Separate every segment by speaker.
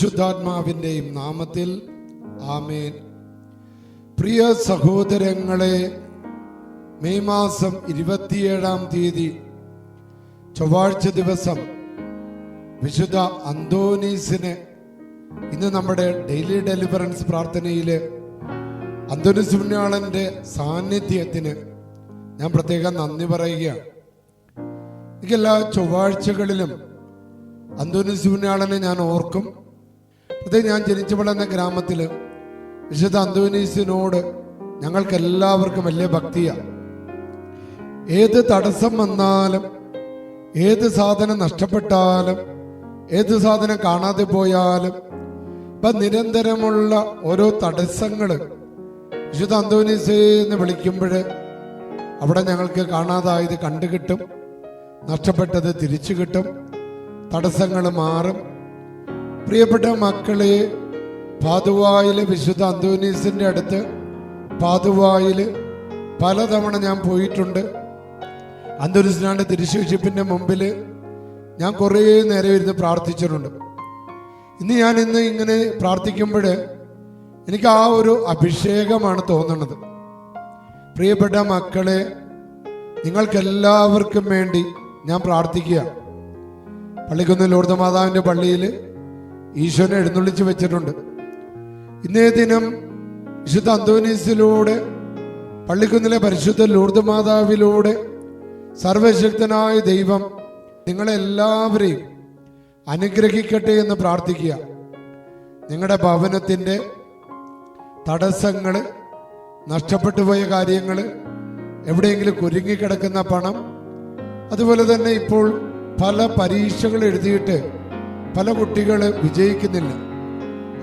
Speaker 1: പരിശുദ്ധാത്മാവിന്റെയും നാമത്തിൽ ആമേൻ. പ്രിയ സഹോദരങ്ങളെ മെയ് മാസം ഇരുപത്തിയേഴാം തീയതി ചൊവ്വാഴ്ച ദിവസം വിശുദ്ധ അന്തോനീസിന് ഇന്ന് നമ്മുടെ ഡെയിലി ഡെലിവറൻസ് പ്രാർത്ഥനയിൽ അന്തോനീസ് പുണ്യാളന്റെ സാന്നിധ്യത്തിന് ഞാൻ പ്രത്യേകം നന്ദി പറയുകയാണ്. എനിക്ക് എല്ലാ ചൊവ്വാഴ്ചകളിലും അന്തോനീസ് പുണ്യാളനെ ഞാൻ ഓർക്കും. പ്രത്യേകം ഞാൻ ജനിച്ചു വളർന്ന ഗ്രാമത്തിൽ വിശുദ്ധ അന്തോനീസിനോട് ഞങ്ങൾക്ക് എല്ലാവർക്കും വലിയ ഭക്തിയാണ് ഏത് തടസ്സം വന്നാലും ഏത് സാധനം നഷ്ടപ്പെട്ടാലും ഏത് സാധനം കാണാതെ പോയാലും ഇപ്പൊ നിരന്തരമുള്ള ഓരോ തടസ്സങ്ങൾ വിശുദ്ധ അന്തോനീസ് എന്ന് വിളിക്കുമ്പോൾ അവിടെ ഞങ്ങൾക്ക് കാണാതായത് കണ്ടു കിട്ടും നഷ്ടപ്പെട്ടത് തിരിച്ചു കിട്ടും തടസ്സങ്ങൾ മാറും. പ്രിയപ്പെട്ട മക്കളെ പാതുവായിൽ വിശുദ്ധ അന്തോനീസിന്റെ അടുത്ത് പാതുവായിൽ പലതവണ ഞാൻ പോയിട്ടുണ്ട്. അന്തോനീസിനാണ്ട് തിരുശേഷിപ്പിന്റെ മുമ്പിൽ ഞാൻ കുറേ നേരം ഇരുന്ന് പ്രാർത്ഥിച്ചിട്ടുണ്ട്. ഇന്ന് ഞാൻ ഇന്ന് ഇങ്ങനെ പ്രാർത്ഥിക്കുമ്പോൾ എനിക്ക് ആ ഒരു അഭിഷേകമാണ് തോന്നുന്നത്. പ്രിയപ്പെട്ട മക്കളെ നിങ്ങൾക്കെല്ലാവർക്കും വേണ്ടി ഞാൻ പ്രാർത്ഥിക്കുക. പള്ളിക്കുന്ന് ലൂർദ മാതാവിന്റെ പള്ളിയിൽ ഈശോനെ എഴുന്നള്ളിച്ച് വെച്ചിട്ടുണ്ട്. ഇന്നേ ദിനം വിശുദ്ധ അന്തോനീസിലൂടെ പള്ളിക്കുന്നിലെ പരിശുദ്ധ ലൂർദ് മാതാവിലൂടെ സർവശക്തനായ ദൈവം നിങ്ങളെല്ലാവരെയും അനുഗ്രഹിക്കട്ടെ എന്ന് പ്രാർത്ഥിക്കുക. നിങ്ങളുടെ ഭവനത്തിന്റെ തടസ്സങ്ങൾ നഷ്ടപ്പെട്ടു പോയ കാര്യങ്ങൾ എവിടെയെങ്കിലും കുരുങ്ങിക്കിടക്കുന്ന പണം അതുപോലെ തന്നെ ഇപ്പോൾ പല പരീക്ഷകൾ എഴുതിയിട്ട് പല കുട്ടികൾ വിജയിക്കുന്നില്ല.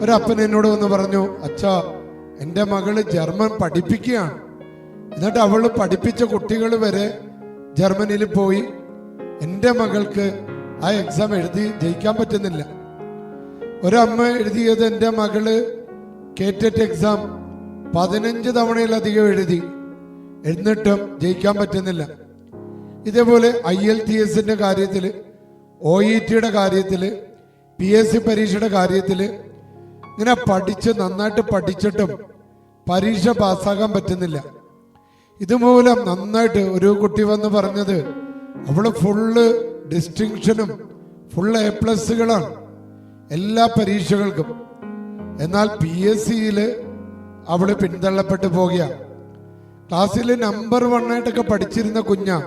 Speaker 1: ഒരപ്പൻ എന്നോട് വന്ന് പറഞ്ഞു അച്ഛാ എന്റെ മകൾ ജർമ്മൻ പഠിപ്പിക്കുകയാണ്. എന്നിട്ട് അവൾ പഠിപ്പിച്ച കുട്ടികൾ വരെ ജർമ്മനിയിൽ പോയി. എന്റെ മകൾക്ക് ആ എക്സാം എഴുതി ജയിക്കാൻ പറ്റുന്നില്ല. ഒരമ്മ എഴുതിയത് എന്റെ മകൾ കേറ്ററ്റ് എക്സാം പതിനഞ്ച് തവണയിലധികം എഴുതി. എന്നിട്ടും ജയിക്കാൻ പറ്റുന്നില്ല. ഇതേപോലെ ഐ എൽ ടി എസിന്റെ കാര്യത്തിൽ ഒ ഇ ടിയുടെ കാര്യത്തിൽ പി എസ് സി പരീക്ഷയുടെ കാര്യത്തിൽ ഇങ്ങനെ പഠിച്ച് നന്നായിട്ട് പഠിച്ചിട്ടും പരീക്ഷ പാസ്സാക്കാൻ പറ്റുന്നില്ല. ഇതുമൂലം നന്നായിട്ട് ഒരു കുട്ടി വന്ന് പറഞ്ഞത് അവൾ ഫുള്ള് ഡിസ്റ്റിങ്ഷനും ഫുൾ എ പ്ലസ്സുകളാണ് എല്ലാ പരീക്ഷകൾക്കും. എന്നാൽ പി എസ് സിയിൽ അവൾ പിന്തള്ളപ്പെട്ടു പോകുകയാണ് ക്ലാസ്സിൽ നമ്പർ വൺ ആയിട്ടൊക്കെ പഠിച്ചിരുന്ന കുഞ്ഞാ.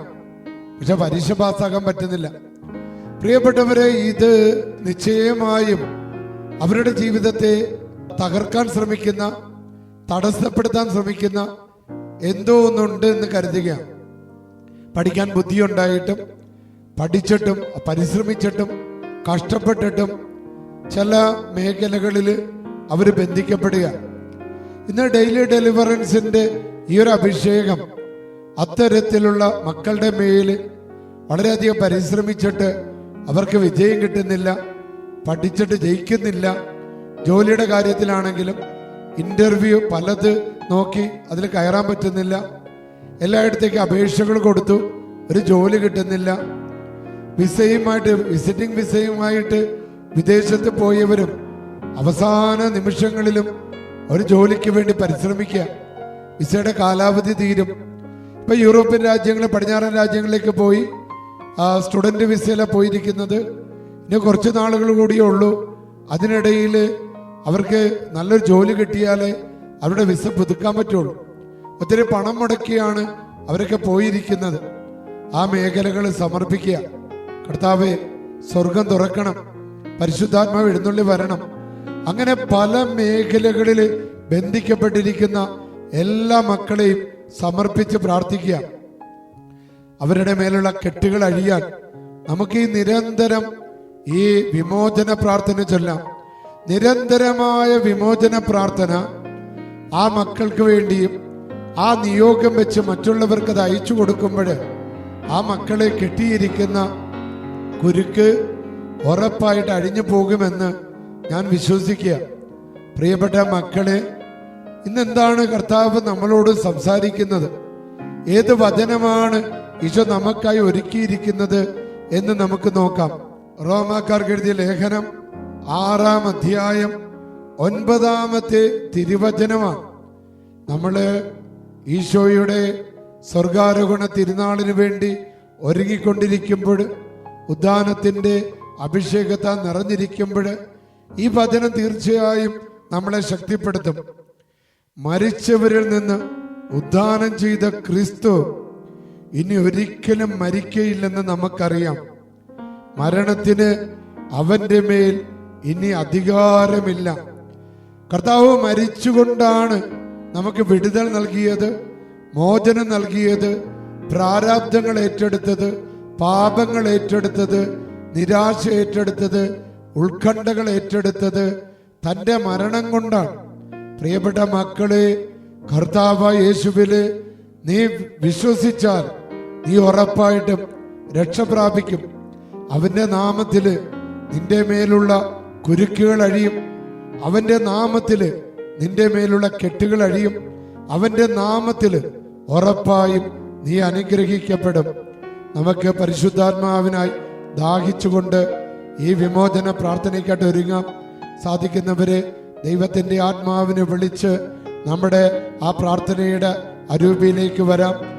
Speaker 1: പക്ഷെ പരീക്ഷ പാസ്സാക്കാൻ പറ്റുന്നില്ല. പ്രിയപ്പെട്ടവരെ ഇത് നിശ്ചയമായും അവരുടെ ജീവിതത്തെ തകർക്കാൻ ശ്രമിക്കുന്ന തടസ്സപ്പെടുത്താൻ ശ്രമിക്കുന്ന എന്തോ ഒന്നുണ്ട് എന്ന് കരുതുക പഠിക്കാൻ ബുദ്ധിയുണ്ടായിട്ടും പഠിച്ചിട്ടും പരിശ്രമിച്ചിട്ടും കഷ്ടപ്പെട്ടിട്ടും ചില മേഖലകളിൽ അവർ ബന്ധിക്കപ്പെടുക ഇന്ന് ഡെയിലി ഡെലിവറൻസിന്റെ ഈ ഒരു അഭിഷേകം അത്തരത്തിലുള്ള മക്കളുടെ മേൽ വളരെയധികം പരിശ്രമിച്ചിട്ട് അവർക്ക് വിജയം കിട്ടുന്നില്ല പഠിച്ചിട്ട് ജയിക്കുന്നില്ല. ജോലിയുടെ കാര്യത്തിലാണെങ്കിലും ഇന്റർവ്യൂ പലത് നോക്കി അതിൽ കയറാൻ പറ്റുന്നില്ല. എല്ലായിടത്തേക്ക് അപേക്ഷകൾ കൊടുത്തു ഒരു ജോലി കിട്ടുന്നില്ല. വിസയുമായിട്ട് വിസിറ്റിംഗ് വിസയുമായിട്ട് വിദേശത്ത് പോയവരും അവസാന നിമിഷങ്ങളിലും ഒരു ജോലിക്ക് വേണ്ടി പരിശ്രമിക്കുക. വിസയുടെ കാലാവധി തീരും. ഇപ്പൊ യൂറോപ്യൻ രാജ്യങ്ങൾ പടിഞ്ഞാറൻ രാജ്യങ്ങളിലേക്ക് പോയി ആ സ്റ്റുഡന്റ് വിസയിലാണ് പോയിരിക്കുന്നത്. ഇനി കുറച്ച് നാളുകൾ കൂടിയേ ഉള്ളൂ. അതിനിടയിൽ അവർക്ക് നല്ലൊരു ജോലി കിട്ടിയാലേ അവരുടെ വിസ പുതുക്കാൻ പറ്റുള്ളൂ. ഒത്തിരി പണം മുടക്കിയാണ് അവരൊക്കെ പോയിരിക്കുന്നത്. ആ മേഖലകൾ സമർപ്പിക്കുക. കർത്താവെ സ്വർഗം തുറക്കണം. പരിശുദ്ധാത്മാവ് എഴുന്നള്ളി വരണം. അങ്ങനെ പല മേഖലകളിൽ ബന്ധിക്കപ്പെട്ടിരിക്കുന്ന എല്ലാ മക്കളെയും സമർപ്പിച്ച് പ്രാർത്ഥിക്കുക. അവരുടെ മേലുള്ള കെട്ടുകൾ അഴിയാൻ നമുക്ക് ഈ നിരന്തരം ഈ വിമോചന പ്രാർത്ഥന ചൊല്ലാം. നിരന്തരമായ വിമോചന പ്രാർത്ഥന ആ മക്കൾക്ക് വേണ്ടിയും ആ നിയോഗം വെച്ച് മറ്റുള്ളവർക്ക് അത് അയച്ചു കൊടുക്കുമ്പോൾ ആ മക്കളെ കെട്ടിയിരിക്കുന്ന കുരുക്ക് ഉറപ്പായിട്ട് അഴിഞ്ഞു പോകുമെന്ന് ഞാൻ വിശ്വസിക്കുക. പ്രിയപ്പെട്ട മക്കളെ ഇന്നെന്താണ് കർത്താവ് നമ്മളോട് സംസാരിക്കുന്നത്? ഏത് വചനമാണ് ഈശോ നമുക്കായി ഒരുക്കിയിരിക്കുന്നത് എന്ന് നമുക്ക് നോക്കാം. റോമാക്കാർക്ക് എഴുതിയ ലേഖനം ആറാം അധ്യായം ഒൻപതാമത്തെ തിരുവചനമാണ്. നമ്മൾ ഈശോയുടെ സ്വർഗാരോഹണ തിരുനാളിന് വേണ്ടി ഒരുങ്ങിക്കൊണ്ടിരിക്കുമ്പോൾ ഉദ്ധാനത്തിന്റെ അഭിഷേകത്താൽ നിറഞ്ഞിരിക്കുമ്പോൾ ഈ വചനം തീർച്ചയായും നമ്മളെ ശക്തിപ്പെടുത്തും. മരിച്ചവരിൽ നിന്ന് ഉദ്ധാനം ചെയ്ത ക്രിസ്തു ഇനി ഒരിക്കലും മരിക്കയില്ലെന്ന് നമുക്കറിയാം. മരണത്തിന് അവന്റെ മേൽ ഇനി അധികാരമില്ല. കർത്താവ് മരിച്ചുകൊണ്ടാണ് നമുക്ക് വിടുതൽ നൽകിയത് മോചനം നൽകിയത് പ്രാരാബ്ദങ്ങൾ ഏറ്റെടുത്തത് പാപങ്ങൾ ഏറ്റെടുത്തത് നിരാശ ഏറ്റെടുത്തത് ഉത്കണ്ഠകൾ ഏറ്റെടുത്തത് തന്റെ മരണം കൊണ്ടാണ്. പ്രിയപ്പെട്ട മക്കളെ കർത്താവ് യേശുവിൽ നീ വിശ്വസിച്ചാൽ നീ ഉറപ്പായിട്ടും രക്ഷ പ്രാപിക്കും. അവന്റെ നാമത്തിൽ നിന്റെ മേലുള്ള കുരുക്കുകൾ അഴിയും. അവന്റെ നാമത്തിൽ നിന്റെ മേലുള്ള കെട്ടുകൾ അഴിയും. അവന്റെ നാമത്തിൽ ഉറപ്പായും നീ അനുഗ്രഹിക്കപ്പെടും. നമുക്ക് പരിശുദ്ധാത്മാവിനായി ദാഹിച്ചുകൊണ്ട് ഈ വിമോചന പ്രാർത്ഥനയ്ക്കായിട്ട് ഒരുങ്ങാം. സാധിക്കുന്നവരെ ദൈവത്തിന്റെ ആത്മാവിനെ വിളിച്ച് നമ്മുടെ ആ പ്രാർത്ഥനയുടെ അരൂപിയിലേക്ക് വരാം.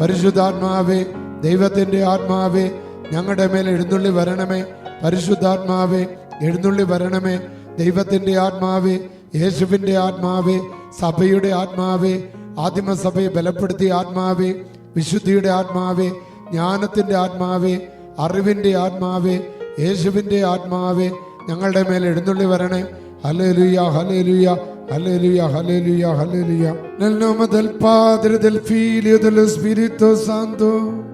Speaker 1: പരിശുദ്ധാത്മാവേ ദൈവത്തിന്റെ ആത്മാവേ ഞങ്ങളുടെ മേൽ എഴുന്നള്ളി വരണമേ. പരിശുദ്ധാത്മാവേ എഴുന്നള്ളി വരണമേ. ദൈവത്തിന്റെ ആത്മാവേ യേശുവിന്റെ ആത്മാവേ സഭയുടെ ആത്മാവേ ആദിമസഭയെ ബലപ്പെടുത്തിയ ആത്മാവേ വിശുദ്ധിയുടെ ആത്മാവേ ജ്ഞാനത്തിന്റെ ആത്മാവേ അറിവിന്റെ ആത്മാവേ യേശുവിന്റെ ആത്മാവേ ഞങ്ങളുടെ മേൽ എഴുന്നള്ളി വരണേ. ഹല്ലേലൂയ ഹല്ലേലൂയ. Alleluia, alleluia, alleluia. Nel nome del Padre, del Figlio e dello Spirito Santo.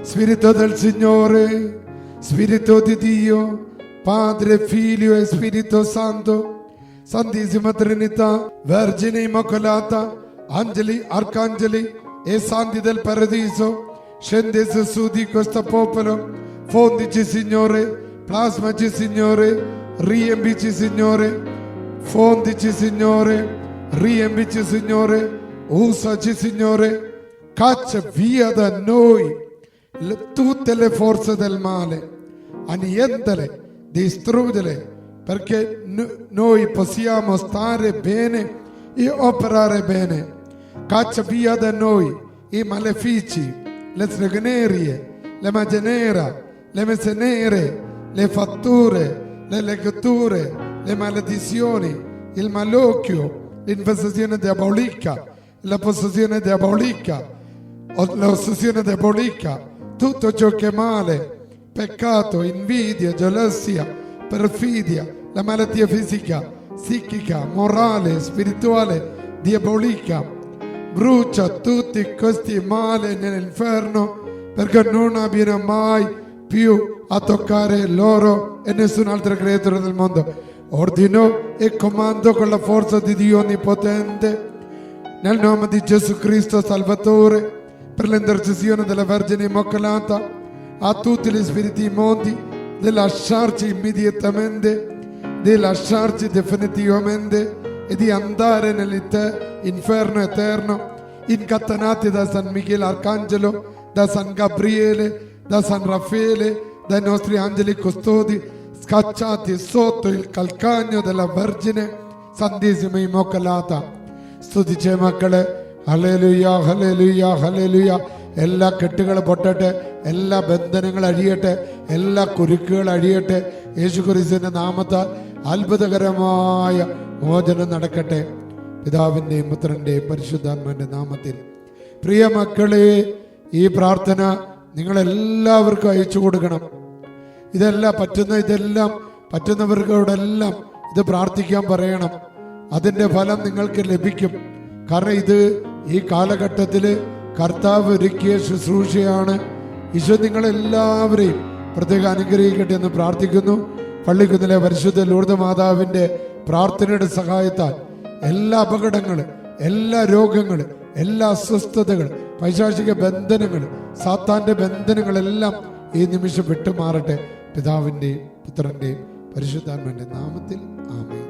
Speaker 1: Spirito del Signore, Spirito di Dio, Padre, Figlio e Spirito Santo. Santissima Trinità, Vergine Immacolata, angeli, arcangeli e santi del paradiso, scendesse su di questo popolo. Fondici, Signore, plasmaci, Signore, riempici, Signore fondici Signore, riempici Signore, usaci Signore, caccia via da noi le- tutte le forze del male, annientale, distruggere, perché n- noi possiamo stare bene e operare bene. Caccia via da noi i malefici, le stregonerie, le magie nere, le messe nere, le fatture, le letture, le maledizioni, il malocchio, l'infestazione diabolica, la possessione diabolica, l'ossessione diabolica, tutto ciò che è male, peccato, invidia, gelosia, perfidia, la malattia fisica, psichica, morale, spirituale, diabolica. Brucia tutti questi mali nell'inferno perché non abbiano mai più a toccare loro e nessun altro creatore del mondo. Ordino e comando con la forza di Dio Onnipotente nel nome di Gesù Cristo Salvatore, per l'intercessione della Vergine Immacolata, a tutti gli spiriti immondi di lasciarci immediatamente, di lasciarci definitivamente e di andare nell'inferno eterno, incatenati da San Michele Arcangelo, da San Gabriele, da San Raffaele, dai nostri angeli custodi, scacciati sotto il calcagno della Vergine Santissima Immacolata. സ്തുതിച്ച മക്കളെ hallelujah hallelujah hallelujah എല്ലാ കെട്ടുകൾ പൊട്ടട്ടെ എല്ലാ ബന്ധനങ്ങൾ അഴിയട്ടെ എല്ലാ കുരുക്കുകൾ അഴിയട്ടെ. യേശു ക്രിസ്തുവിന്റെ നാമത്താൽ അത്ഭുതകരമായ മോചനം നടക്കട്ടെ. പിതാവിന്റെയും പുത്രന്റെയും പരിശുദ്ധാത്മാവിന്റെ നാമത്തിൽ. പ്രിയ മക്കളെ ഈ പ്രാർത്ഥന നിങ്ങളെല്ലാവർക്കും അയച്ചു കൊടുക്കണം. ഇതെല്ലാം പറ്റുന്ന ഇതെല്ലാം പറ്റുന്നവർക്കോടെല്ലാം ഇത് പ്രാർത്ഥിക്കാൻ പറയണം. അതിന്റെ ഫലം നിങ്ങൾക്ക് ലഭിക്കും. കാരണം ഇത് ഈ കാലഘട്ടത്തിൽ കർത്താവ് ഒരുക്കിയ ശുശ്രൂഷയാണ്. ഈശോ നിങ്ങളെല്ലാവരെയും പ്രത്യേകം അനുഗ്രഹിക്കട്ടെ എന്ന് പ്രാർത്ഥിക്കുന്നു. പള്ളിക്കുന്നിലെ പരിശുദ്ധ ലൂർദ മാതാവിന്റെ പ്രാർത്ഥനയുടെ സഹായത്താൽ എല്ലാ അപകടങ്ങളും എല്ലാ രോഗങ്ങളും എല്ലാ അസ്വസ്ഥതകളും പൈശാചിക ബന്ധനങ്ങൾ സാത്താന്റെ ബന്ധനങ്ങളെല്ലാം ഈ നിമിഷം വിട്ടുമാറട്ടെ. പിതാവിന്റെയും പുത്രന്റെയും പരിശുദ്ധാത്മന്റെ നാമത്തിൽ ആമേ